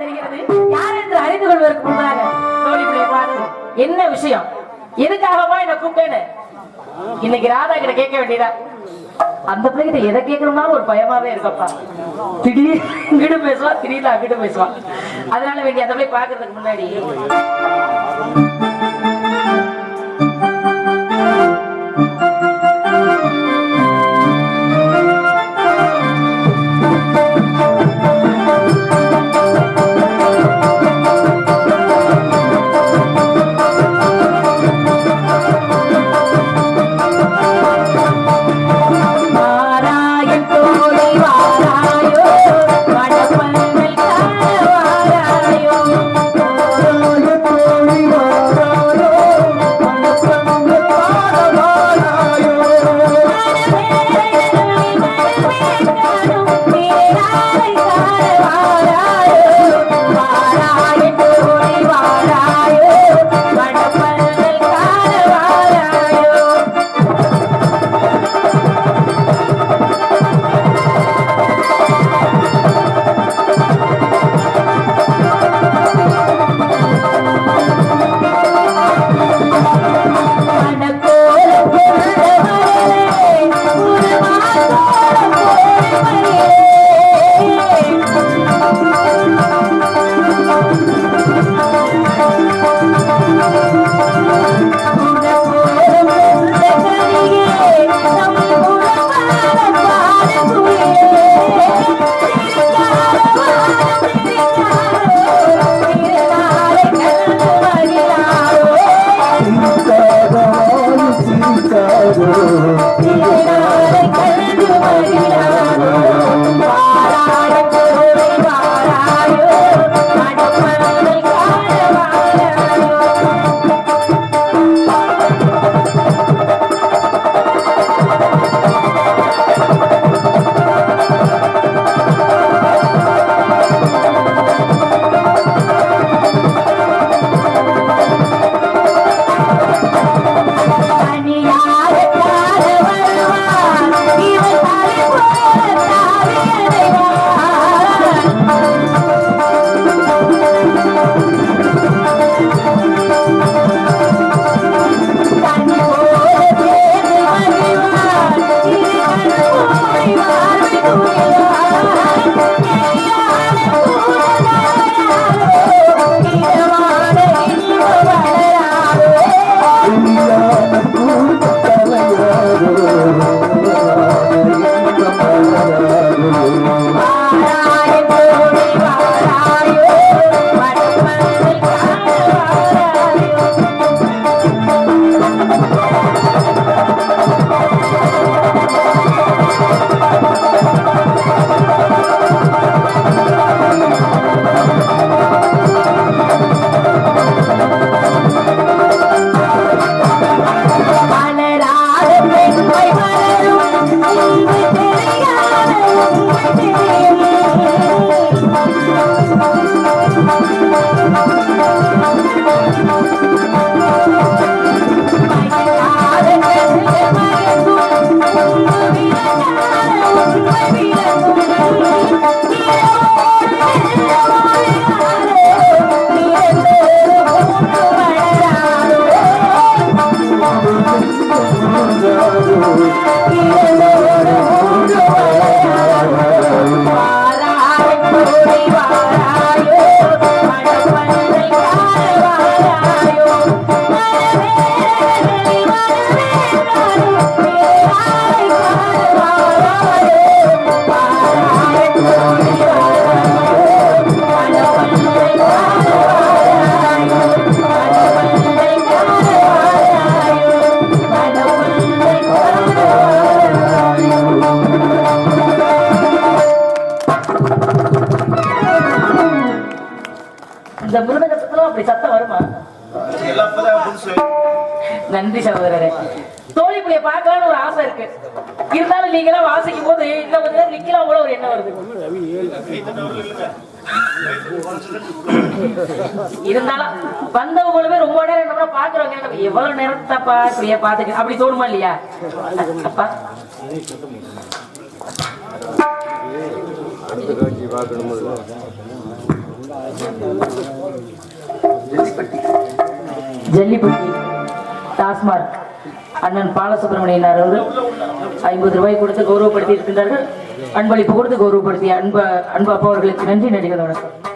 தெரிகிறது. யார் என்று அறிந்து கொள்வதற்கு முன்பாக தோழி பார்த்து என்ன விஷயம்? எதுக்காகவா என்ன கூப்பிட்டேன்னு? இன்னைக்கு ராதா கிட்ட கேட்க வேண்டியதா? அந்த பிள்ளைகிட்ட எதை கேட்கணும்னாலும் ஒரு பயமாவே இருக்கப்பா. திடீர் இங்கிட்டு பேசுவா திடீர்னு அங்கிட்டு பேசுவான் அதனால வேண்டிய அந்த பிள்ளை பாக்குறதுக்கு முன்னாடி Música নারায়ণ இந்த மிருதகத்துல அப்படி சத்தம் வருமா? நன்றி சகோதரரே. தோழி புள்ளிய பார்க்கலாம்னு ஒரு ஆசை இருக்கு. இருந்தாலும் நீங்களாம் வாசிக்கும் போது இன்னும் கொஞ்ச நேரம் நிக்கலாம் போல ஒரு எண்ணம் வருது. இருந்தாலும் வந்தவங்களுமே ரொம்ப நேரம் என்ன பாக்குறவங்க நம்ம எவ்வளவு நேரம் தப்பா இப்படியே பாத்துக்க அப்படி தோணுமா இல்லையா? அப்பா. ஜல்லிப்பட்டி டாஸ்மார்க் அண்ணன் பாலசுப்ரமணியனார் அவர்கள் ஐம்பது ரூபாய் கொடுத்து கௌரவப்படுத்தி இருக்கின்றார்கள். அன்பளிப்பு கொடுத்து கௌரவப்படுத்திய அன்ப அன்பு அப்பா அவர்களுக்கு நன்றி நடிகர் வணக்கம்.